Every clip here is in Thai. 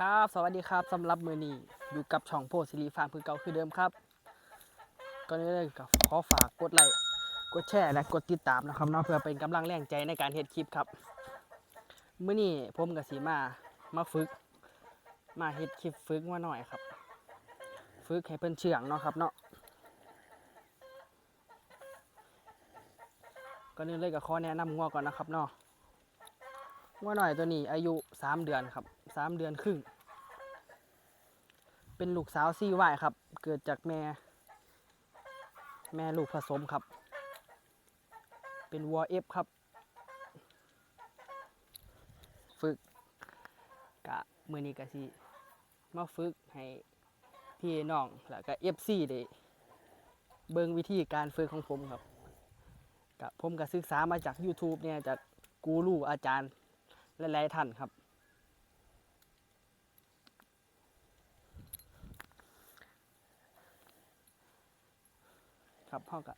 ครับสวัสดีครับสำหรับมือนี้อยู่กับช่องโพสิริฟาร์มคือเก่าคือเดิมครับก่อนอื่นเลยก็ขอฝากกดไลค์กดแชร์และกดติดตามนะครับเนาะเพื่อเป็นกำลังแรงใจในการเฮ็ดคลิปครับมื้อนี้ผมกับสีมามาฝึก มาเฮ็ดคลิปฝึกมาหน่อยครับ ฝึกให้เพิ่นเชื่องเนาะครับเนาะก่อนอื่นเลยก็ขอแนะนำงัวก่อนนะครับเนาะงัวหน่อยตัวนี้อายุ 3 เดือนครับ 3เดือนครึ่ง เป็นลูกสาวซี่วครับ เกิดจากแม่ แม่ลูกผสมครับ เป็นวัวเอฟครับ ฝึกกะมือนี้กะสิมาฝึกให้พี่น้องแล้วก็เอฟซีได้เบิ่งวิธีการฝึกของผมครับกะผมก็ศึกษามาจาก YouTube เนี่ยจากกูรูอาจารย์หลายๆท่านครับ ครับพ่อก็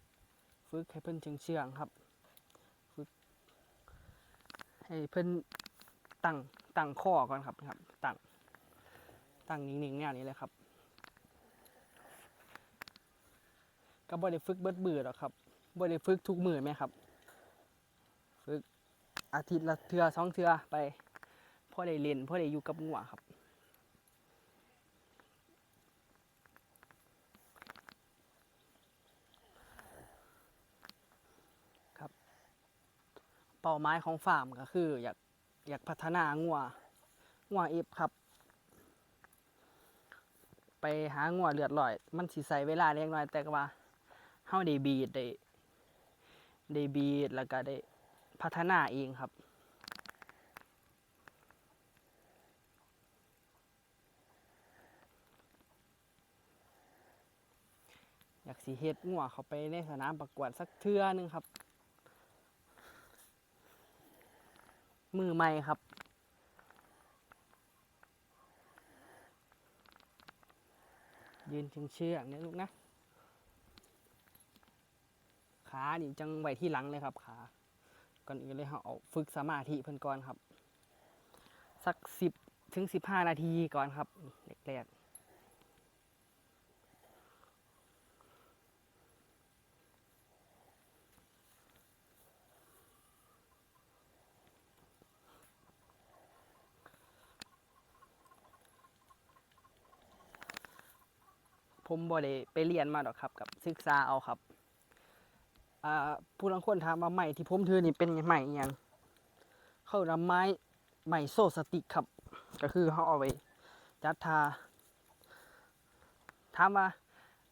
ฝึกให้เพิ่นเชื่องเชื่องครับฝึกให้เพิ่นตั้งตั้งข้อก่อนครับครับตั้งตั้งนิ่งๆแนวนี้เลยครับก็บ่ได้ฝึกเบิดมือหรอกครับบ่ได้ฝึกทุกมือไหมครับ ฝึกอาทิตย์ละเทือสองเทือไปพ่อได้เล่นพ่อได้อยู่กับงัวครับ เป้าหมายของฟาร์มก็คือ อยากอยากพัฒนางัวงัวเอฟครับ ไปหางัวเลือดลอย มันสิใส่เวลาเล็กน้อยแต่ก็ว่าเฮาได้บีดได้ได้บีดแล้วก็ได้พัฒนาเองครับอยากสีเฮ็ดงัวเขาไปในสนามประกวดสักเทื่อนึงครับ มือใหม่ครับ ยืนเชื่องเนี่ยลูกนะ ขานี่จังไว้ที่หลังเลยครับขาก่อนอื่นเลยเราเอาฝึกสมาธิเพิ่นก่อนครับ สักสิบถึงสิบห้านาทีก่อนครับแรกๆ ผมบ่ได้ไปเรียนมาดอกครับกับศึกษาเอาครับผู้ลังคนถามว่าไม้ที่ผมถือนี่เป็นไม้อหยังเข้านำไม้ไม้โซสติกครับ ก็คือเขาเอาไว้จัดทาถามว่า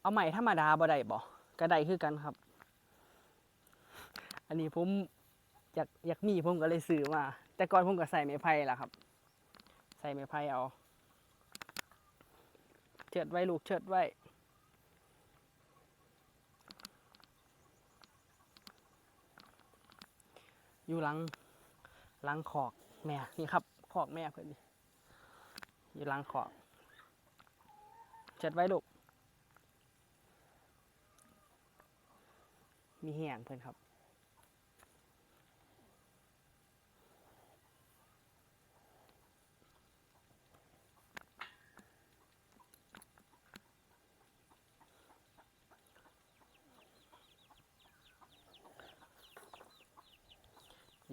เอาไม้ธรรมดาบ่ได้บ่ก็ได้คือกันครับ อันนี้ผมอยากอยากมีผมก็เลยซื้อมา แต่ก่อนผมก็ใส่ไม้ไผ่ล่ะครับ ใส่ไม้ไผ่เอาเชิดไว้ลูกเชิดไว้ อยู่หลังหลังขอกแม่นี่ครับขอกแม่เพื่อนนี่อยู่หลังขอกเช็ดไว้ลูกมีแห้งเพื่อนครับ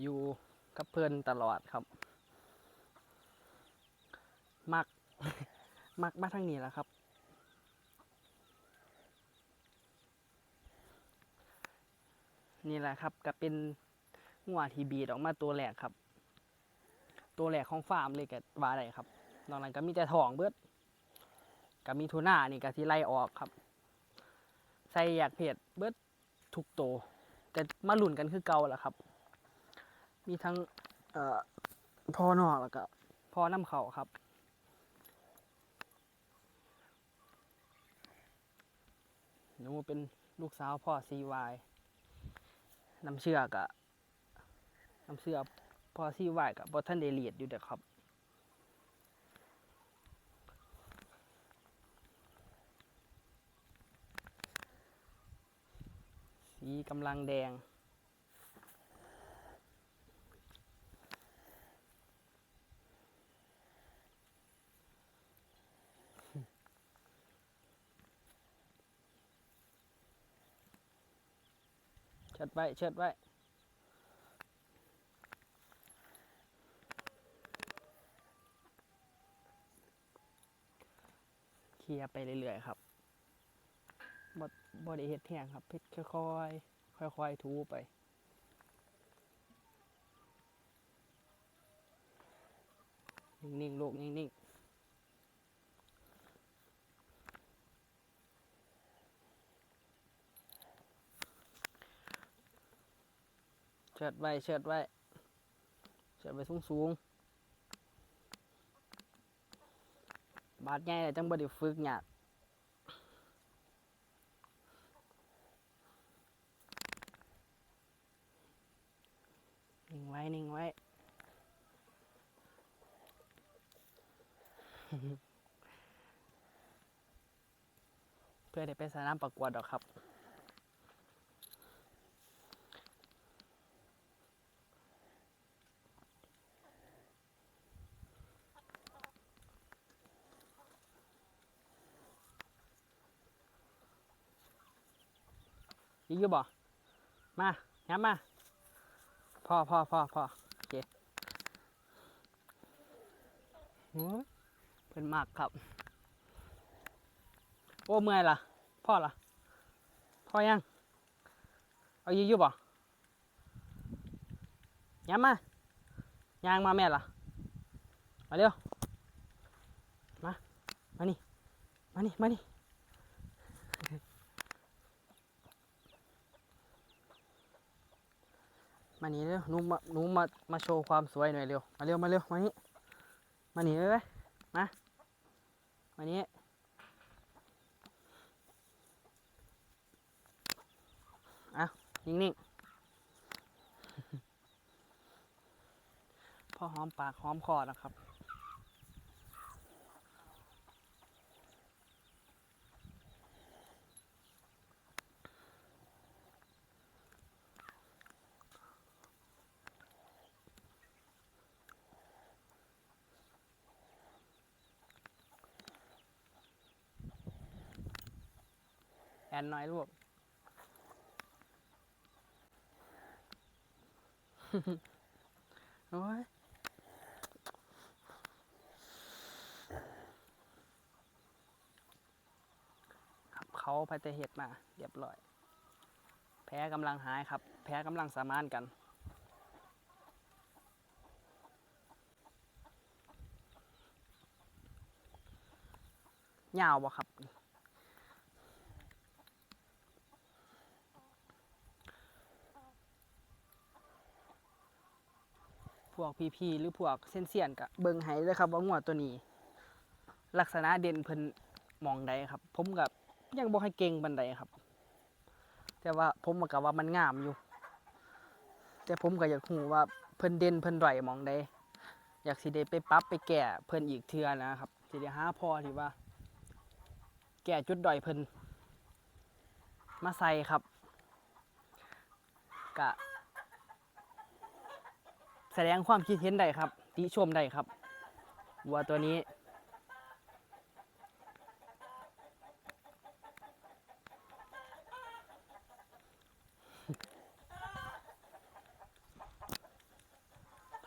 อยู่กับเพื่อนตลอดครับ มัก มักมาทางนี้แหละครับ นี่แหละครับก็เป็นงัวทีบีดออกมาตัวแรกครับ ตัวแรกของฟาร์มเลยก็ว่าได้ครับ นอกนั้นก็มีแต่ทองเบิดก็มีทูน่านี่ก็ที่ไล่ออกครับ ใส่อยากเพจเบิดทุกโต แต่มาหลุ่นกันคือเก่าแหละครับ มีทั้งเอ่อพ่อนอกแล้วก็พ่อน้ำเขาครับ หนูเป็นลูกสาวพ่อซีวายน้ำเชื่อกะน้ำเชื่อพ่อซีวายกับบอทันเดเลียดอยู่เด็กครับสีกำลังแดง ชิดไว้เชิดไว้เคลียไปเรื่อยๆครับบดบดเฮ็ดแห้งครับเพ็ดค่อยๆค่อยๆทูไปนิ่งๆลูกนิ่งๆ ชิดไว้เชิดไว้เชิดไว้สูงๆบาดใหญ่เลยจังบ่ได้ฝึกหยากนิ่งไว้ นิ่งไว้ เพื่อได้ไปสนามประกวดดอกครับ อีกอยู่บ่ มาย้ำมาพ่อพ่อพ่อพ่อโอเคโอ้ยเพิ่นมากครับ โอ้เมื่อยล่ะ พ่อล่ะ พ่อยัง เอาอีกอยู่บ่ย้ำมายางมาแม่ล่ะ มาเร็ว มา มานี่ มานี่ มานี่ มานี่เร็วหนูมาหนูมามาโชว์ความสวยหน่อยเร็วมาเร็วมาเร็วมานี่มานี่เลยมามานี่อะนิ่งๆพ่อหอมปากหอมคอนะครับ แอนน้อยลูกโอ้ยครับเขาไปแต่เห็ดมา เรียบร้อย แพ้กำลังหายครับ แพ้กำลังสามานกันยาวบ่ครับ วกพี่ๆหรือพวกเส้นเสียนๆกะเบิงให้เลยครับว่างวดตัวนี้ ลักษณะเด่นเพิ่นมองใดครับ ผมกับยังบ่ให้เก่งบันไดครับ แต่ว่าผมก็ว่ามันงามอยู่ แต่ผมก็อยากรู้ว่าเพิ่นเด่นเพิ่นด้อยหมองใดอยากสิได้ไปปรับไปแก้เพิ่นอีกเทือนะครับสิได้หาพอที่ว่า แก้จุดด้อยเพิ่นมาใส่ครับกะ แสดงความคิดเห็นได้ครับ ติชมได้ครับวัวตัวนี้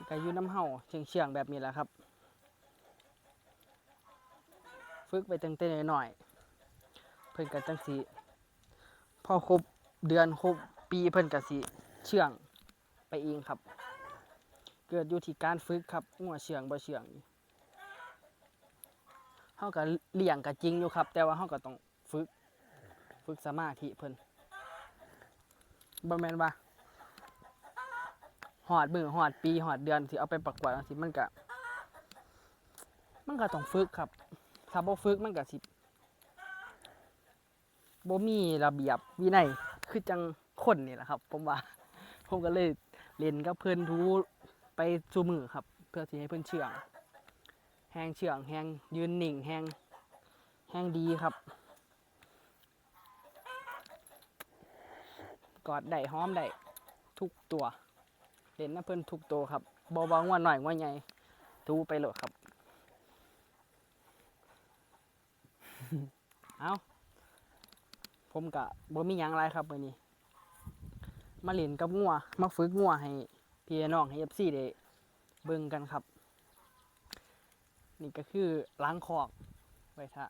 ก็อยู่น้ำเห่าเชียงเชียงแบบนี้แหละครับ ฝึกไปตั้งแต่น้อยๆเพิ่นก็จังสีพอครบเดือนครบปีเพิ่นก็สิเชื่องไปเองครับ กิดอยู่ที่การฝึกครับงัวเชื่องบ่เชื่องเฮาก็เลี้ยงก็จริงอยู่ครับ แต่ว่าเฮาก็ต้องฝึก ฝึกสมาธิเพิ่นบ่แม่นว่าหอดมือหอดปีหอดเดือนสิเอาไปประกวดจังซี่มันก็มันก็ต้องฝึกครับ ถ้าบ่ฝึกมันก็สิบ่มีระเบียบวินัยคือจังคนนี่แหละครับ ผมว่า ผมก็เลยเล่นกับเพิ่นทู ไปจูมือครับ เพื่อที่ให้เพื่อนเชื่องแหงเชื่องแหงยืนหนิ่งแหงแหงดีครับ กอดได้หอมได้ทุกตัวเล่นนะเพื่อนทุกตัวครับเบาๆว่าหน่อยว่าใหญ่ทูไปเลยครับ เอาผมกะบ่มีหยังไรครับวันนี้ มาเล่นกับงัวมาฝึกงัวให้ พี่น้องให้ FC ได้เบิ่งกันครับ นี่ก็คือล้างคอกไว้ท่า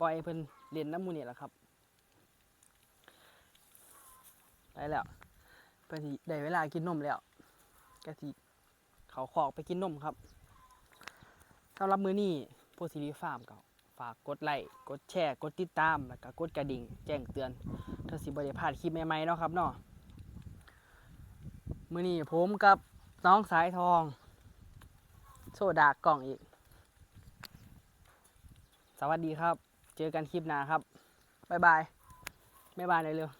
ปล่อยเพิ่นเล่นน้ำมูนี่แหละครับได้แล้วเพิ่นสิได้เวลากินนมแล้วก็สิเขาคอกไปกินนมครับสำหรับมือนี้โพสิรีฟาร์มก็ฝากกดไลค์กดแชร์ กดติดตาม แล้วก็กดกระดิ่ง แจ้งเตือนถ้าสิบ่ได้พลาดคลิปใหม่ๆเนาะครับเนาะ มือนี้ผมกับน้องสายทอง โซดากล่องอีก สวัสดีครับ เจอกันคลิปหน้าครับ บ๊ายบาย บ๊ายบายเลยเร็ว